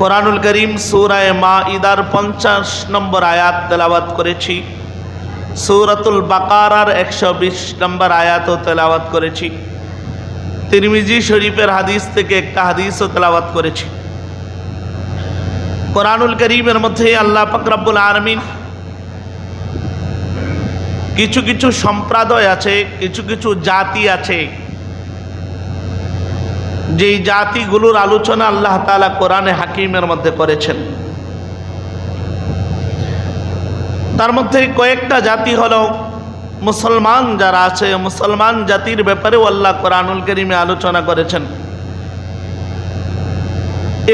কোরআনুল করিম সুরায় মা ইদার পঞ্চাশ নম্বর আয়াত তেলাওয়াত করেছি। সূরাতুল বাকারার একশো বিশ নম্বর আয়াতও তেলাওয়াত করেছি। তিরমিজি শরীফের হাদিস থেকে একটা হাদিসও তেলাওয়াত করেছি। কোরআনুল করিমের মধ্যে আল্লাহ ফকরাবুল আলমিন কিছু কিছু সম্প্রদায় আছে, কিছু কিছু জাতি আছে যেই জাতিগুলোর আলোচনা আল্লাহ তালা কোরআনে হাকিমের মধ্যে করেছেন। তার মধ্যে কয়েকটা জাতি হলো মুসলমান যারা আছে, মুসলমান জাতির ব্যাপারেও আল্লাহ কোরআনুল করিমে আলোচনা করেছেন।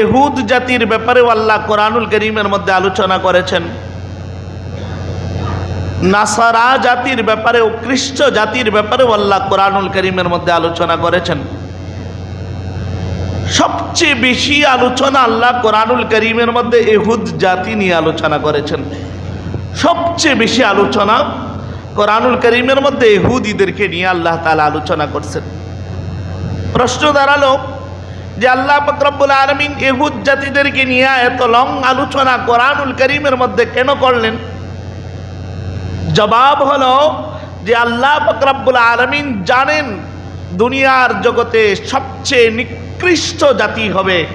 এহুদ জাতির ব্যাপারেও আল্লাহ কোরআনুল করিমের মধ্যে আলোচনা করেছেন। নাসারা জাতির ব্যাপারেও, খ্রিস্ট জাতির ব্যাপারেও আল্লাহ কোরআনুল করিমের মধ্যে আলোচনা করেছেন। সবচেয়ে বেশি আলোচনা আল্লাহ কোরআনুল করিমের মধ্যে এহুদ জাতি নিয়ে আলোচনা করেছেন। সবচেয়ে বেশি আলোচনা কোরআনুল করিমের মধ্যে এহুদিদেরকে নিয়ে আল্লাহ তালা আলোচনা করছেন। প্রশ্ন দাঁড়াল যে আল্লাহ ফকরবুল আলমিন এহুদ জাতিদেরকে নিয়ে এত লং আলোচনা কোরআনুল করিমের মধ্যে কেন করলেন? জবাব হলো যে আল্লাহ ফকরবুল আলমিন জানেন দুনিয়ার জগতে সবচেয়ে নিকৃষ্ট জাতি হবে,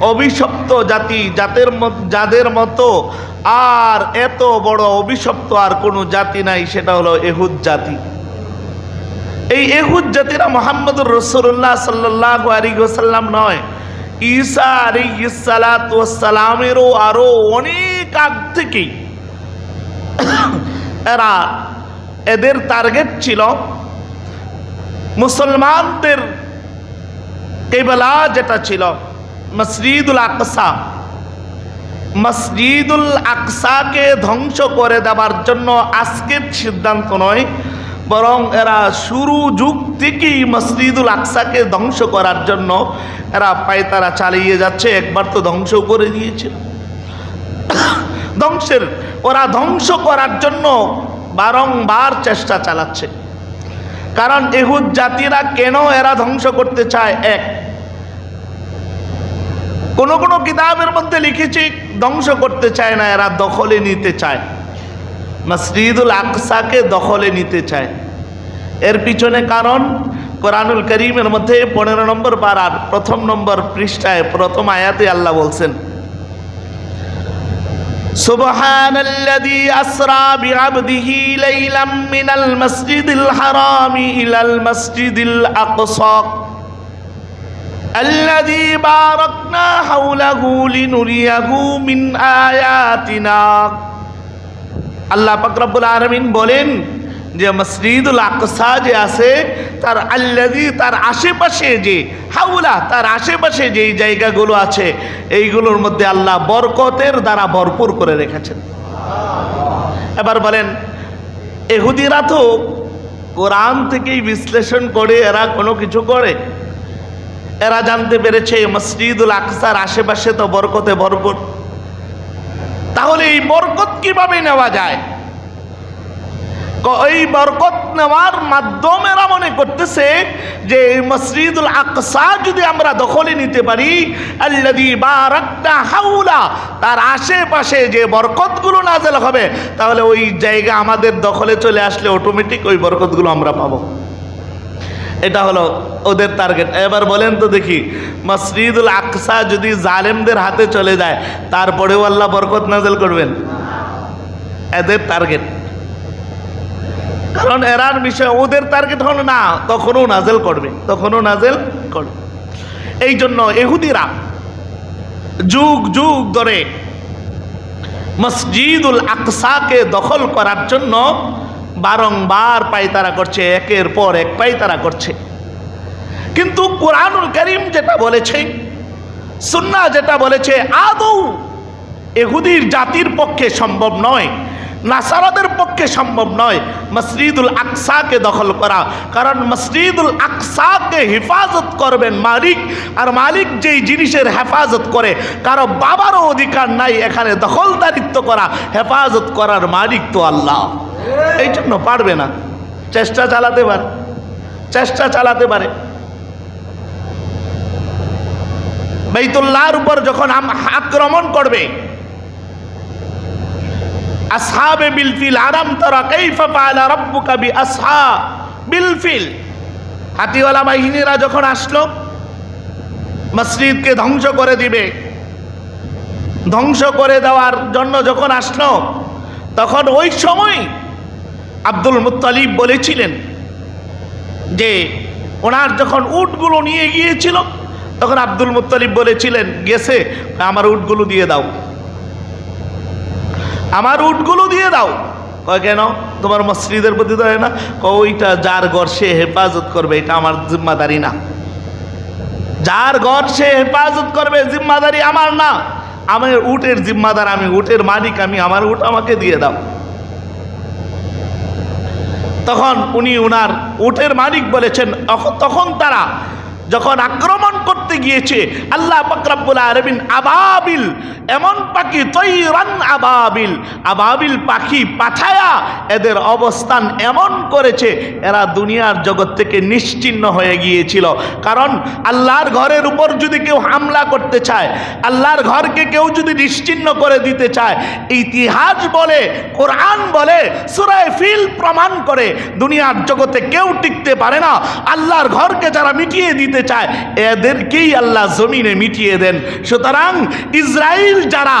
অভিশপ্ত জাতি মত- যাদের মতো আর এত বড় অভিশপ্ত আর কোনো জাতি নাই, সেটা হলো এহুদ জাতি। এই এহুদ জাতিরা মোহাম্মদুর রসুল্লাহ সাল্লাহ আলী সাল্লাম নয়। ঈসা আলী সালাতামেরও আরও অনেক আগ থেকেই এরা এদের টার্গেট ছিল মুসলমানদের কেবলা যেটা ছিল, মসজিদুল আকসা। মসজিদুল আকসাকে ধ্বংস করে দেওয়ার জন্য আজকের সিদ্ধান্ত নয়, বরং এরা শুরু যুগ থেকেই মসজিদুল আকসাকে ধ্বংস করার জন্য এরা পায়তারা চালিয়ে যাচ্ছে, একবার তো ধ্বংস করে দিয়েছিল ধ্বংসের, ওরা ধ্বংস করার জন্য বারংবার চেষ্টা চালাচ্ছে। কারণ এহুদ জাতিরা কেন এরা ধ্বংস করতে চায়? এক, কোন কোন কিতাবের মধ্যে লিখেছি, ধ্বংস করতে চায় না, এরা দখলে নিতে চায়। মসজিদুল আকসাকে দখলে নিতে চায়। এর পিছনে কারণ, কোরআনুল করিমের মধ্যে পনেরো নম্বর পাড়ার প্রথম নম্বর পৃষ্ঠায় প্রথম আয়াতে আল্লাহ বলছেন سبحان الذي أسرى بعبده ليلا من المسجد الحرام إلى المسجد الأقصى الذي باركنا حوله لنريه من آياتنا আল্লাহ পাকরাবুল আলমিন বলেন যে মসজিদুল আকসা যে আছে, তার আল্লাদি তার আশেপাশে যে হাউলা তার আশেপাশে যেই জায়গাগুলো আছে, এইগুলোর মধ্যে আল্লাহ বরকতের দ্বারা ভরপুর করে রেখেছেন। এবার বলেন, এহুদিরা তো কোরআন থেকেই বিশ্লেষণ করে, এরা কোনো কিছু করে। এরা জানতে পেরেছে মসজিদুল আকসার আশেপাশে তো বরকতে ভরপুর। তাহলে এই বরকত কীভাবে নেওয়া যায়? এই বরকত নেওয়ার মাধ্যমে এরা মনে করতেছে যে এই মসজিদুল আকসা যদি আমরা দখলে নিতে পারি আল্লাদি বারাকনা হাউলা তার আশেপাশে যে বরকতগুলো নাজেল হবে, তাহলে ওই জায়গা আমাদের দখলে চলে আসলে অটোমেটিক ওই বরকতগুলো আমরা পাবো। এটা হলো ওদের টার্গেট এবার বলেন তো দেখি, মসজিদুল আকসা যদি জালেমদের হাতে চলে যায়, তারপরেও আল্লাহ বরকত নাজেল করবেন? এদের টার্গেট কারণ এরার বিষয়, ওদের টার্গেট হলো না, তখনও নাজেল করবে, তখনও নাজেল করবে। এই জন্য এহুদিরা যুগ যুগ ধরে মসজিদুল আকসাকে দখল করার জন্য বারংবার পায়তারা করছে, একের পর এক পায়তারা করছে। কিন্তু কোরআনুল করিম যেটা বলেছে সুন্না যেটা বলেছে, আদৌ এহুদির জাতির পক্ষে সম্ভব নয়। নাসারাদের পক্ষে সম্ভব নয় মসজিদুল আকসাকে দখল করা। কারণ মসজিদুল আকসাকে হেফাজত করবেন মালিক, আর মালিক যেই জিনিসের হেফাজত করে, কারও বাবারও অধিকার নাই এখানে দখলদারিত্ব করা, হেফাজত করার মালিক তো আল্লাহ। এই জন্য পারবে না। চেষ্টা চালাতে পারে। চেষ্টা চালাতে পারে। বাইতুল্লাহর উপর যখন আক্রমণ করবে আসহাবে বিলফিল আরাম তারা কাইফা ফাআলা রাব্বুকা বি আসহা বিলফিল হাতিওয়ালা বাহিনীরা যখন আসলো, মসজিদকে ধ্বংস করে দিবে। ধ্বংস করে দেওয়ার জন্য যখন আসলো, তখন ওই সময় আব্দুল মুত্তালিব বলেছিলেন যে, ওনার যখন উটগুলো নিয়ে গিয়েছিল, তখন আব্দুল মুত্তালিব বলেছিলেন, গেছে, আমার উটগুলো দিয়ে দাও। আমার উটগুলো দিয়ে দাও। কয়, কেন? তোমার মসজিদের প্রতি তো না? ওইটা যার ঘর সে হেফাজত করবে, এটা আমার জিম্মাদারি না। যার ঘর সে হেফাজত করবে, জিম্মাদারি আমার না। আমার উটের জিম্মাদার আমি, উটের মালিক আমি, আমার উট আমাকে দিয়ে দাও। তখন উনি উনার উটের মালিক বলেছেন তখন তারা যখন আক্রমণ করতে গিয়েছে, আল্লাহ পাকরাবুল আরবিন আবাবিল, এমন পাখি, তৈরান আবাবিল আবাবিল পাখি পাঠায়া এদের অবস্থান এমন করেছে, এরা দুনিয়ার জগৎ থেকে নিশ্চিন্ন হয়ে গিয়েছিল। কারণ আল্লাহর ঘরের উপর যদি কেউ হামলা করতে চায়, আল্লাহর ঘরকে কেউ যদি নিশ্চিন্ন করে দিতে চায়, ইতিহাস বলে, কোরআন বলে, সুরায় ফিল প্রমাণ করে, দুনিয়ার জগতে কেউ টিকতে পারে না। আল্লাহর ঘরকে যারা মিটিয়ে দিতে চায় এদেরকেই আল্লাহ জমিনে মিটিয়ে দেন। সুতরাং ইসরায়েল যারা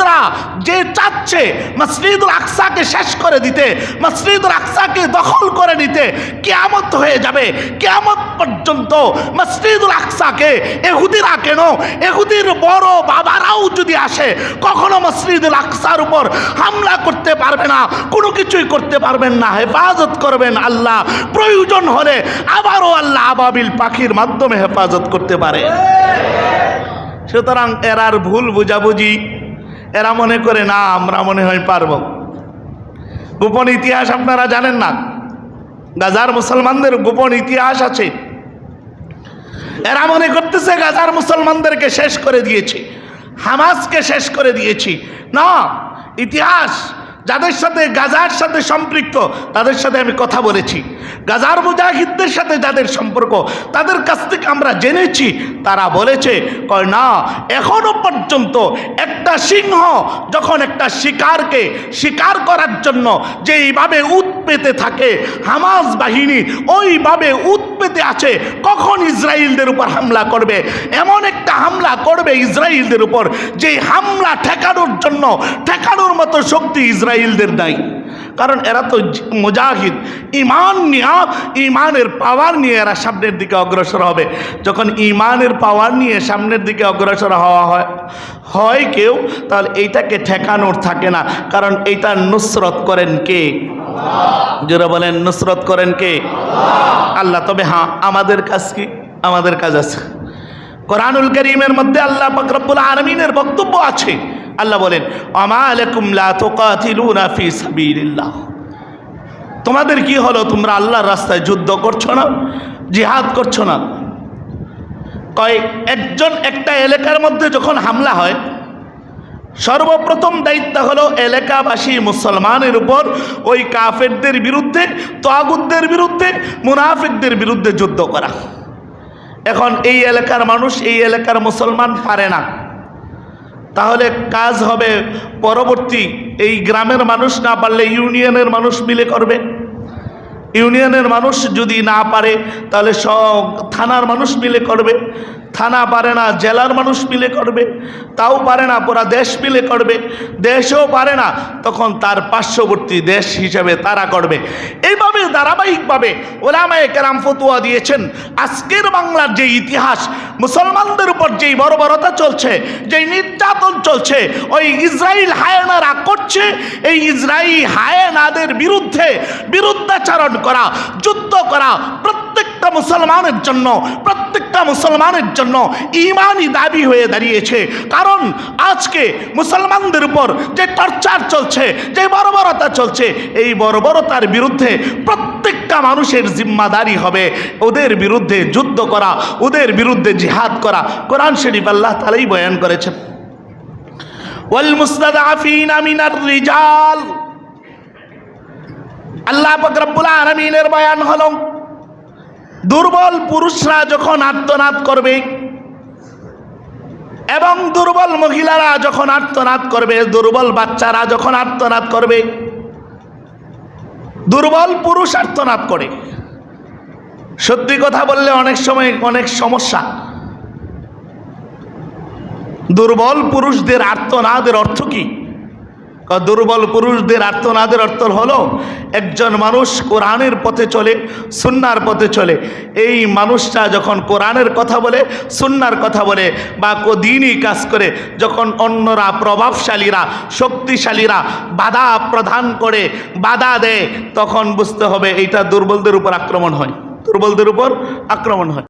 এহুদরা যে চাচ্ছে মসজিদুল আকসাকে শেষ করে দিতে, মসজিদুল আকসাকে দখল করে নিতে কেয়ামত হয়ে যাবে। কেয়ামত পর্যন্ত মসজিদুল আকসাকে এহুদিরা কেন? এহুদির বড় বাবারাও যদি আসে, কখনো মসজিদুল আকসার উপর হামলা করতে পারবে না, কোনো কিছুই করতে পারবেন না। হেফাজত করবেন আল্লাহ। প্রয়োজন হলে আবারও আল্লাহ আবাবিল পাখির মাধ্যমে হেফাজত করতে পারে। সুতরাং এরার ভুল বুঝাবুঝি এরা মনে করে, না, আমরা মনে হয় পারব। গোপন ইতিহাস আপনারা জানেন না? গাজার মুসলমানদের গোপন ইতিহাস আছে। এরা মনে করতেছে গাজার মুসলমানদেরকে শেষ করে দিয়েছি হামাজকে শেষ করে দিয়েছি। না, ইতিহাস যাদের সাথে গাজার সাথে সম্পৃক্ত, তাদের সাথে আমি কথা বলেছি। গাজার মুজাহিদদের সাথে যাদের সম্পর্ক, তাদের কাছ থেকে আমরা জেনেছি, তারা বলেছে, কয় না, এখনও পর্যন্ত একটা সিংহ যখন একটা শিকারকে শিকার করার জন্য যেইভাবে উৎ পেতে থাকে হামাজ বাহিনী, ওইভাবে উৎ পেতে আছে, কখন ইসরায়েলদের উপর হামলা করবে? এমন একটা হামলা করবে ইসরায়েলদের উপর, যে হামলা ঠেকানোর জন্য, ঠেকানোর মতো শক্তি ইসরায়েলদের নাই। কারণ এরা তো মুজাহিদ। ইমান নিয়ে ইমানের পাওয়ার নিয়ে এরা সামনের দিকে অগ্রসর হবে। যখন ইমানের পাওয়ার নিয়ে সামনের দিকে অগ্রসর হওয়া হয় হয় কেউ, তাহলে এইটাকে ঠেকানোর থাকে না। কারণ এইটা নুসরত করেন কে? যারা বলেন, নুসরত করেন কে? আল্লাহ। তবে হ্যাঁ আমাদের কাজ কি? আমাদের কাজ আছে। কোরআনুল করিমের মধ্যে আল্লাহ ফকরবুল আলমিনের বক্তব্য আছে। আল্লাহ বলেন তোমাদের কি হলো? তোমরা আল্লাহর রাস্তায় যুদ্ধ করছ না? জিহাদ করছ না? কয়, একজন একটা এলাকার মধ্যে যখন হামলা হয়, সর্বপ্রথম দায়িত্ব হলো এলাকাবাসী মুসলমানের উপর ওই কাফেরদের বিরুদ্ধে তোয়াগুদদের বিরুদ্ধে, মুনাফিকদের বিরুদ্ধে যুদ্ধ করা। এখন এই এলাকার মানুষ, এই এলাকার মুসলমান পারে না। তাহলে কাজ হবে পরবর্তী এই গ্রামের মানুষ না পারলে ইউনিয়নের মানুষ মিলে করবে। ইউনিয়নের মানুষ যদি না পারে, তাহলে থানার মানুষ মিলে করবে। থানা পারে না, জেলার মানুষ মিলে করবে, তাও পারে না, পুরা দেশ মিলে করবে, দেশও পারে না, তখন তার পার্শ্ববর্তী দেশ হিসেবে তারা করবে। এইভাবে ধারাবাহিকভাবে ওলামায়ে কেরাম ফতুয়া দিয়েছেন, আজকের বাংলার যে ইতিহাস, মুসলমানদের উপর যেই বর্বরতা চলছে, যেই নির্যাতন চলছে, ওই ইসরায়েল হায়নারা করছে এই ইসরায়েল হায়নাদের বিরুদ্ধে বিরুদ্ধাচারণ করা, যুদ্ধ করা প্রত্যেকটা মুসলমানের জন্য, প্রত্যেকটা মুসলমানের জন্য ইমানই দাবি হয়ে দাঁড়িয়েছে। কারণ আজকে মুসলমানদের উপর যে টর্চার চলছে, যে বর্বরতা চলছে, এই বর্বরতার বিরুদ্ধে প্রত্যেকটা মানুষের জিম্মাদারি হবে। ওদের বিরুদ্ধে যুদ্ধ করা, ওদের বিরুদ্ধে জিহাদ করা, কোরআন শরীফ আল্লাহ তালাই বয়ান করেছেন। আল্লাহ বয়ান হলো দুর্বল পুরুষরা যখন আত্মনাদ করবে এবং দুর্বল মহিলারা যখন আর্তনাদ করবে, দুর্বল বাচ্চারা যখন আর্তনাদ করবে, দুর্বল পুরুষ আর্তনাদ করে। সত্যি কথা বললে অনেক সময় অনেক সমস্যা। দুর্বল পুরুষদের আর্তনাদের অর্থ ক- দুর্বল পুরুষদের আর্তনাদের অর্থ হলো, একজন মানুষ কোরআনের পথে চলে, সুন্নার পথে চলে। এই মানুষটা যখন কোরআনের কথা বলে, সুন্নার কথা বলে বা দিনই কাজ করে, যখন অন্যরা প্রভাবশালীরা, শক্তিশালীরা বাধা প্রদান করে, বাধা দেয়, তখন বুঝতে হবে এইটা দুর্বলদের উপর আক্রমণ হয়। দুর্বলদের উপর আক্রমণ হয়।